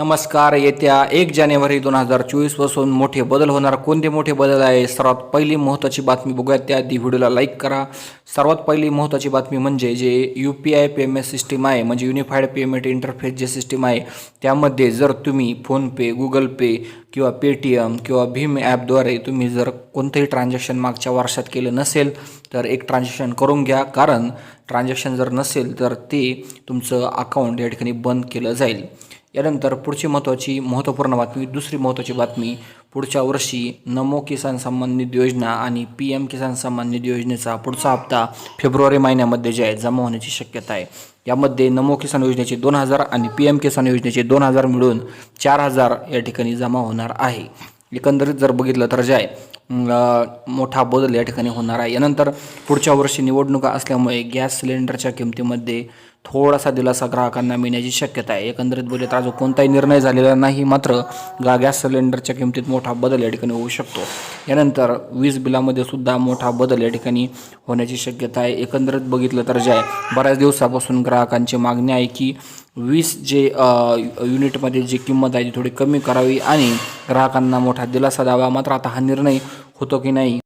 नमस्कार येत्या एक जानेवारी दोन हजार चोवीसपासून मोठे बदल होणार. कोणते मोठे बदल आहे? सर्वात पहिली महत्त्वाची बातमी बघूयात. त्याआधी व्हिडिओला लाईक करा. सर्वात पहिली महत्त्वाची बातमी म्हणजे जे U P I payment system आहे म्हणजे युनिफाईड पेमेंट इंटरफेस जे सिस्टीम आहे त्यामध्ये जर तुम्ही फोनपे गुगल पे किंवा पेटीएम किंवा भीम ॲपद्वारे तुम्ही जर कोणतंही ट्रान्झॅक्शन मागच्या वर्षात केलं नसेल तर एक ट्रान्झॅक्शन करून घ्या. कारण ट्रान्झॅक्शन जर नसेल तर ते तुमचं अकाउंट या ठिकाणी बंद केलं जाईल. यानंतर पुढची महत्त्वाची महत्त्वपूर्ण बातमी दुसरी महत्त्वाची बातमी पुढच्या वर्षी नमो किसान सन्मान निधी योजना आणि पी एम किसान सन्मान निधी योजनेचा पुढचा हप्ता फेब्रुवारी महिन्यामध्ये जे आहे जमा होण्याची शक्यता आहे. यामध्ये नमो किसान योजनेचे दोन हजार आणि पी एम किसान योजनेचे दोन हजार मिळून चार हजार या ठिकाणी जमा होणार आहे. एकंदरीत जर बघितलं तर जे आहे मोठा बदल या ठिकाणी होणार आहे. यानंतर पुढच्या वर्षी निवडणुका असल्यामुळे गॅस सिलेंडरच्या किमतीमध्ये थोडासा दिलासा ग्राहकांना मिळण्याची शक्यता आहे. एकंदरीत बोलले तर अजून कोणताही निर्णय झालेला नाही मात्र गा गॅस सिलेंडरच्या किमतीत मोठा बदल या ठिकाणी होऊ शकतो. यानंतर वीज बिलामध्ये सुद्धा मोठा बदल या ठिकाणी होण्याची शक्यता आहे. एकंदरीत बघितलं तर जे आहे बऱ्याच दिवसापासून ग्राहकांची मागणी आहे की वीस जे युनिटमध्ये जी किंमत आहे ती थोडी कमी करावी आणि ग्राहकांना मोठा दिलासा द्यावा. मात्र आता हा निर्णय होतो की नाही?